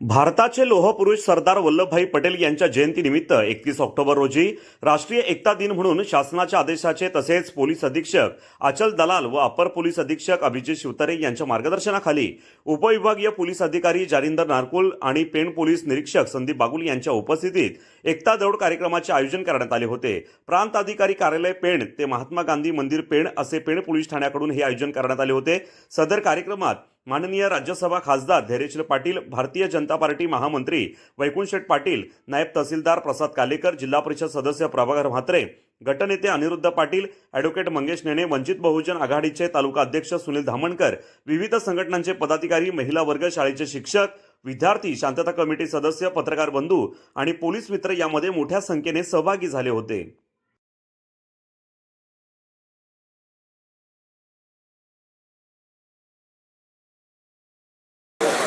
भारताचे लोहपुरुष सरदार वल्लभभाई पटेल यांच्या जयंतीनिमित्त एकतीस ऑक्टोबर रोजी राष्ट्रीय एकता दिन म्हणून शासनाच्या आदेशाचे तसेच पोलीस अधीक्षक अचल दलाल व अपर पोलीस अधीक्षक अभिजित शिवतारे यांच्या मार्गदर्शनाखाली उपविभागीय पोलीस अधिकारी जारिंदर नारकुल आणि पेण पोलीस निरीक्षक संदीप बागुल यांच्या उपस्थितीत एकता दौड कार्यक्रमाचे आयोजन करण्यात आले होते. प्रांत अधिकारी कार्यालय पेण ते महात्मा गांधी मंदिर पेण असे पेण पोलीस ठाण्याकडून हे आयोजन करण्यात आले होते. सदर कार्यक्रमात माननीय राज्यसभा खासदार धैर्यशील पाटील भारतीय जनता पार्टी महामंत्री वैकुंठशेठ पाटील नायब तहसीलदार प्रसाद कालेकर जिल्हा परिषद सदस्य प्रभाकर म्हात्रे गटनेते अनिरुद्ध पाटील ॲडव्होकेट मंगेश नेने वंचित बहुजन आघाडीचे तालुका अध्यक्ष सुनील धामणकर विविध संघटनांचे पदाधिकारी महिला वर्ग शाळेचे शिक्षक विद्यार्थी शांतता कमिटी सदस्य पत्रकार बंधू आणि पोलीस मित्र यामध्ये मोठ्या संख्येने सहभागी झाले होते.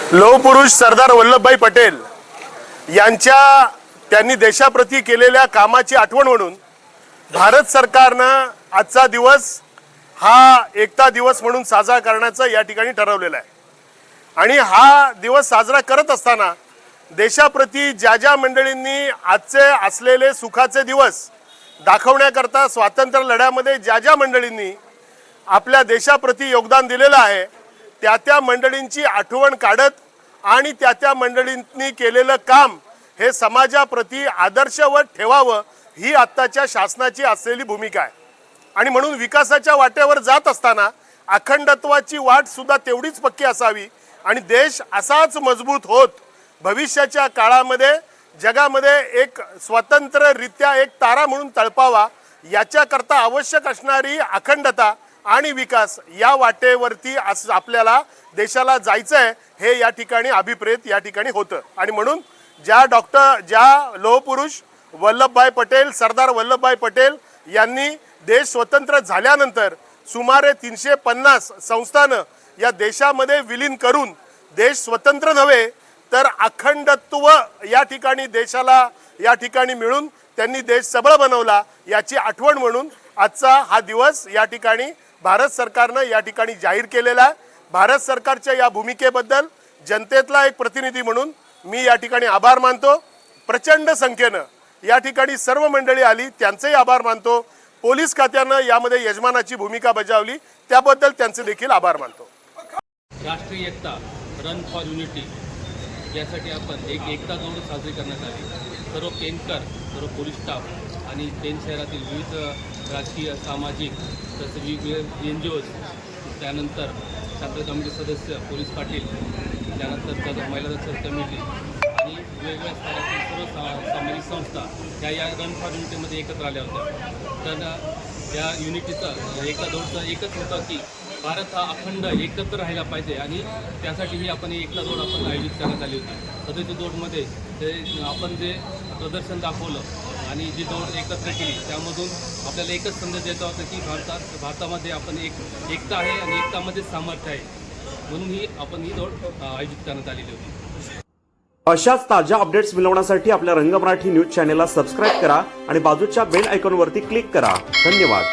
लोहपुरुष सरदार वल्लभभाई पटेल यांच्या त्यांनी देशाप्रती केलेल्या कामाची आठवण म्हणून भारत सरकारनं आजचा दिवस हा एकता दिवस म्हणून साजरा करण्याचं या ठिकाणी ठरवलेलं आहे. आणि हा दिवस साजरा करत असताना देशाप्रती ज्या ज्या मंडळींनी आजचे असलेले सुखाचे दिवस दाखवण्याकरता स्वातंत्र्य लढ्यामध्ये ज्या ज्या मंडळींनी आपल्या देशाप्रती योगदान दिलेलं आहे त्या त्या मंडळींची आठवण काढत आणि त्या त्या मंडळींनी केलेलं काम हे समाजाप्रती आदर्शवत ठेवावं ही आत्ताच्या शासनाची असलेली भूमिका आहे. आणि म्हणून विकासाच्या वाट्यावर जात असताना अखंडत्वाची वाट सुद्धा तेवढीच पक्की असावी आणि देश असाच मजबूत होत भविष्याच्या काळामध्ये जगामध्ये एक स्वतंत्ररित्या एक तारा म्हणून तळपावा याच्याकरता आवश्यक असणारी अखंडता आणि विकास या वाटेवरती असं आपल्याला देशाला जायचं आहे हे या ठिकाणी अभिप्रेत या ठिकाणी होतं. आणि म्हणून ज्या डॉक्टर ज्या लोहपुरुष वल्लभभाई पटेल सरदार वल्लभभाई पटेल यांनी देश स्वतंत्र झाल्यानंतर सुमारे तीनशे पन्नास संस्थानं या देशामध्ये विलीन करून देश स्वतंत्र नव्हे तर अखंडत्व या ठिकाणी देशाला या ठिकाणी मिळून त्यांनी देश सबळ बनवला याची आठवण म्हणून आजचा हा दिवस या ठिकाणी भारत सरकारनं या ठिकाणी जाहीर केलेला आहे. भारत सरकारच्या या भूमिकेबद्दल जनतेतला एक प्रतिनिधी म्हणून मी या ठिकाणी आभार मानतो. प्रचंड संख्येनं या ठिकाणी सर्व मंडळी आली त्यांचेही आभार मानतो. पोलीस खात्यानं यामध्ये यजमानाची भूमिका बजावली त्याबद्दल त्यांचे देखील आभार मानतो. राष्ट्रीय एकता रन फॉर युनिटी यासाठी आपण एक एकता दौड साजरी करण्यात आली. सर्व केनकर सर्व पोलीस स्टाफ आणि पेन शहरातील विविध राजकीय सामाजिक तसेच वेगवेगळे एन जी ओज त्यानंतर शांत कमिटी सदस्य पोलीस पाटील त्यानंतर त्याचा महिला दक्षर कमिटी आणि वेगवेगळ्या स्तरातील सर्व सा सामाजिक संस्था त्या या गन फॉर युनिटीमध्ये एकत्र आल्या होत्या. तर या युनिटीचं एका दौडचा एकच होता की भारत हा अखंड एकत्र राहायला पाहिजे आणि त्यासाठीही आपण एकला एकता दौड आपण आयोजित करण्यात आली होती. सदस्य दौडमध्ये ते आपण जे प्रदर्शन दाखवलं आणि जी दौड एकत्र केली त्यामधून आपल्याला एकच संदेश द्यायचा होता की भारतात भारतामध्ये आपण एक एकता आहे आणि एकतामध्ये सामर्थ्य आहे. म्हणून ही आपण ही दौड आयोजित करण्यात आलेली होती. अशाच ताज्या अपडेट्स मिळवण्यासाठी आपल्या रंग मराठी न्यूज चॅनेलला सबस्क्राईब करा आणि बाजूच्या बेल आयकॉनवरती क्लिक करा. धन्यवाद.